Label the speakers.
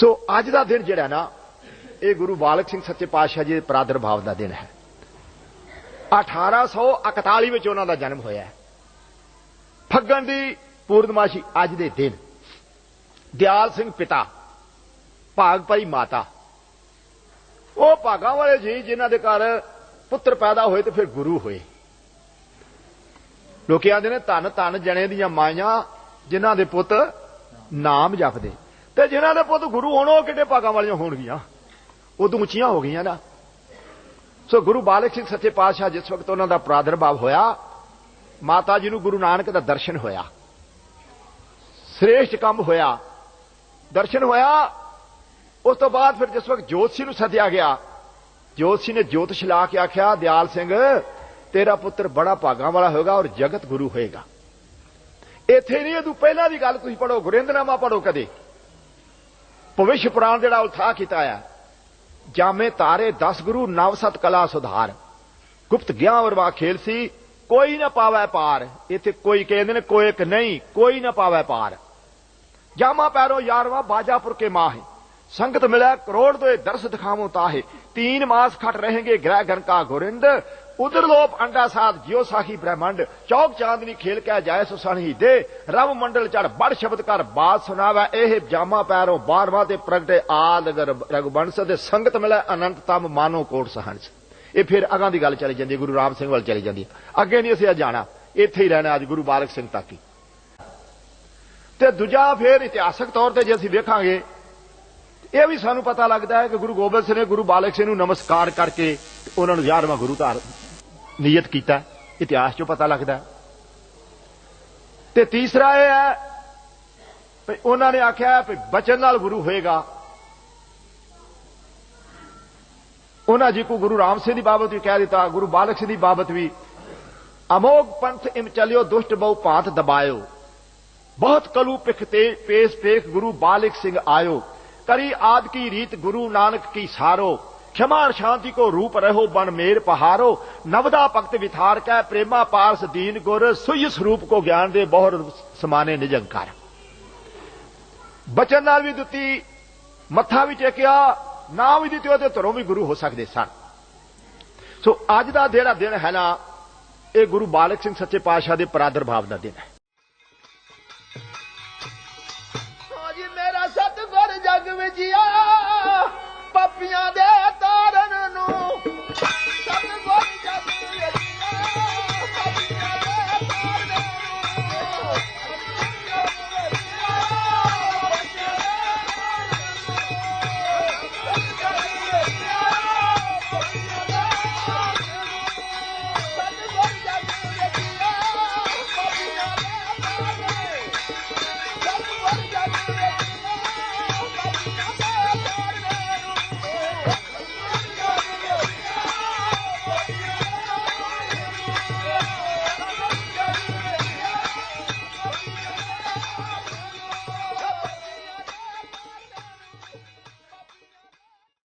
Speaker 1: ਸੋ ਅੱਜ ਦਾ ਦਿਨ ਜਿਹੜਾ ਨਾ, ਇਹ ਗੁਰੂ ਬਾਲਕ ਸਿੰਘ ਸੱਚੇ ਪਾਤਸ਼ਾਹ ਜੀ ਦੇ ਪ੍ਰਾਦਰਭਾਵ ਦਾ ਦਿਨ ਹੈ। 1841 ਵਿੱਚ ਉਹਨਾਂ ਦਾ ਜਨਮ ਹੋਇਆ ਹੈ। ਫੱਗਣ ਦੀ ਪੂਰਨਮਾਸ਼ੀ ਅੱਜ ਦੇ ਦਿਨ। ਦਿਆਲ ਸਿੰਘ ਪਿਤਾ, ਭਾਗ ਭਾਈ ਮਾਤਾ। ਉਹ ਭਾਗਾਂ ਵਾਲੇ ਜੀ, ਜਿਨ੍ਹਾਂ ਦੇ ਘਰ ਪੁੱਤਰ ਪੈਦਾ ਹੋਏ ਤੇ ਫਿਰ ਗੁਰੂ ਹੋਏ। ਲੋਕੀ ਆਂਦੇ ਨੇ ਧਨ ਧਨ ਜਣੇ ਦੀਆਂ ਮਾਈਆਂ, ਜਿਨ੍ਹਾਂ ਦੇ ਪੁੱਤ ਨਾਮ ਜਪਦੇ। ਤੇ ਜਿਨ੍ਹਾਂ ਦੇ ਪੁੱਤ ਗੁਰੂ ਹੋਣ, ਉਹ ਕਿੱਡੇ ਭਾਗਾਂ ਵਾਲੀਆਂ ਹੋਣਗੀਆਂ? ਉਦੋਂ ਉੱਚੀਆਂ ਹੋ ਗਈਆਂ ਨਾ। ਸੋ ਗੁਰੂ ਬਾਲਕ ਸਿੰਘ ਸੱਚੇ ਪਾਤਸ਼ਾਹ ਜਿਸ ਵਕਤ ਉਹਨਾਂ ਦਾ ਪ੍ਰਾਦਰਭਾਵ ਹੋਇਆ, ਮਾਤਾ ਜੀ ਨੂੰ ਗੁਰੂ ਨਾਨਕ ਦਾ ਦਰਸ਼ਨ ਹੋਇਆ। ਸ੍ਰੇਸ਼ਟ ਕੰਮ ਹੋਇਆ। ਦਰਸ਼ਨ ਹੋਇਆ। ਉਸ ਤੋਂ ਬਾਅਦ ਫਿਰ ਜਿਸ ਵਕਤ ਜੋਤਸ਼ੀ ਨੂੰ ਸੱਦਿਆ ਗਿਆ, ਜੋਤਸ਼ੀ ਨੇ ਜੋਤਿਸ਼ ਲਾ ਕੇ ਆਖਿਆ, ਦਿਆਲ ਸਿੰਘ, ਤੇਰਾ ਪੁੱਤਰ ਬੜਾ ਭਾਗਾਂ ਵਾਲਾ ਹੋਏਗਾ ਔਰ ਜਗਤ ਗੁਰੂ ਹੋਏਗਾ। ਇੱਥੇ ਨਹੀਂ, ਇਹ ਪਹਿਲਾਂ ਦੀ ਗੱਲ ਤੁਸੀਂ ਪੜੋ ਗੁਰਿੰਦਨਾਮਾ ਪੜੋ ਕਦੇ। ਭਵਿਸ਼ ਪੁਰਾਣ ਜਿਹੜਾ ਉਲਥਾ ਕੀਤਾ ਆ। ਜਾਮੇ ਤਾਰੇ 10 ਗੁਰੂ ਨਵ ਸਤ ਕਲਾ ਸੁਧਾਰ। ਗੁਪਤ ਗਿਆਨ ਵਰਵਾ ਖੇਲ ਸੀ, ਕੋਈ ਨਾ ਪਾਵੇ ਪਾਰ। ਇੱਥੇ ਕੋਈ ਕਹਿੰਦੇ ਨੇ, ਕੋਈ ਨਹੀਂ, ਕੋਈ ਨਾ ਪਾਵੇ ਪਾਰ। ਜਾਮਾ ਪੈਰੋ ਯਾਰਵਾ, ਬਾਜਾਪੁਰ ਕੇ ਮਾਹੇ। ਸੰਗਤ ਮਿਲਿਆ ਕਰੋੜ ਦੇ ਦਰਸ ਦਿਖਾਵੋ ਤਾਹੇ तीन मास खट रहेंगे ग्रह घन का गोरिंद उधर लोप अंडा साध जियो साखी ब्रह्मंड चौक चांदनी खेल के जाए सुसण ही दे रव मंडल चढ़ बड़ शब्द कर बात सुनावे एह जामा पैरों बारवा ते प्रगटे आद रघुबंश ਦੇ ਸੰਗਤ ਮਿਲੇ ਅਨੰਤ ਤਮ ਮਾਨੋ ਕੋਟ ਸਹੰਸ ਇਹ ਫਿਰ ਅਗਾਂ ਦੀ ਗੱਲ ਚਲੀ ਜਾਂਦੀ ਹੈ ਗੁਰੂ ਰਾਮ ਸਿੰਘ ਵੱਲ ਚਲੀ ਜਾਂਦੀ ਹੈ ਅੱਗੇ ਨਹੀਂ ਅਸੀਂ ਜਾਣਾ ਇੱਥੇ ਹੀ ਰਹਿਣਾ ਅੱਜ ਗੁਰੂ ਬਾਲਕ ਸਿੰਘ ਤੱਕ ਹੀ ਤੇ ਦੂਜਾ ਫਿਰ ਇਤਿਹਾਸਕ ਤੌਰ ਤੇ ਜੇ ਅਸੀਂ ਵੇਖਾਂਗੇ ਇਹ ਵੀ ਸਾਨੂੰ ਪਤਾ ਲੱਗਦਾ ਹੈ ਕਿ ਗੁਰੂ ਗੋਬਿੰਦ ਸਿੰਘ ਨੇ ਗੁਰੂ ਬਾਲਕ ਸਿੰਘ ਨੂੰ ਨਮਸਕਾਰ ਕਰਕੇ ਉਹਨਾਂ ਨੂੰ 11ਵਾਂ ਗੁਰੂ ਧਾਰ ਨਿਯਤ ਕੀਤਾ ਇਤਿਹਾਸ ਚੋਂ ਪਤਾ ਲੱਗਦਾ ਤੇ ਤੀਸਰਾ ਇਹ ਹੈ ਕਿ ਉਹਨਾਂ ਨੇ ਆਖਿਆ ਕਿ ਬਚਨ ਨਾਲ ਗੁਰੂ ਹੋਏਗਾ। ਉਹਨਾਂ ਜੀ ਕੋ ਗੁਰੂ ਰਾਮ ਸਿੰਘ ਦੀ ਬਾਬਤ ਵੀ ਕਹਿ ਦਿੱਤਾ, ਗੁਰੂ ਬਾਲਕ ਸਿੰਘ ਦੀ ਬਾਬਤ ਵੀ ਅਮੋਗ ਪੰਥ ਇਮ ਚਲਿਓ, ਦੁਸ਼ਟ ਬਹੁ ਭਾਂਤ ਦਬਾਇਓ। ਬਹੁਤ ਕਲੂ ਪਿਖ ਤੇ ਪੇਸ ਪੇਖ ਗੁਰੂ ਬਾਲਕ ਸਿੰਘ ਆਇਓ। करी आद की रीत गुरु नानक की सारो क्षमा शांति को रूप रहो बन मेर पहारो नवदा भक्त विथार कै प्रेमा पारस दीन गुर सुय स्वरूप को ज्ञान दे बहुर समाने निजंकार ਬਚਨ ਨਾਲ ਵੀ ਦਿੱਤੀ ਮੱਥਾ ਵੀ ਟੇਕਿਆ ਨਾ ਵੀ ਦਿੱਤੀ ਉਹਦੇ ਧਰੋਂ ਵੀ ਗੁਰੂ ਹੋ ਸਕਦੇ ਸਨ ਸੋ ਅੱਜ ਦਾ ਜਿਹੜਾ ਦਿਨ ਹੈ ਨਾ ਇਹ ਗੁਰੂ ਬਾਲਕ ਸਿੰਘ ਸੱਚੇ ਪਾਤਸ਼ਾਹ ਦੇ ਪ੍ਰਾਦਰਭਾਵ ਦਾ ਦਿਨ ਹੈ de ar.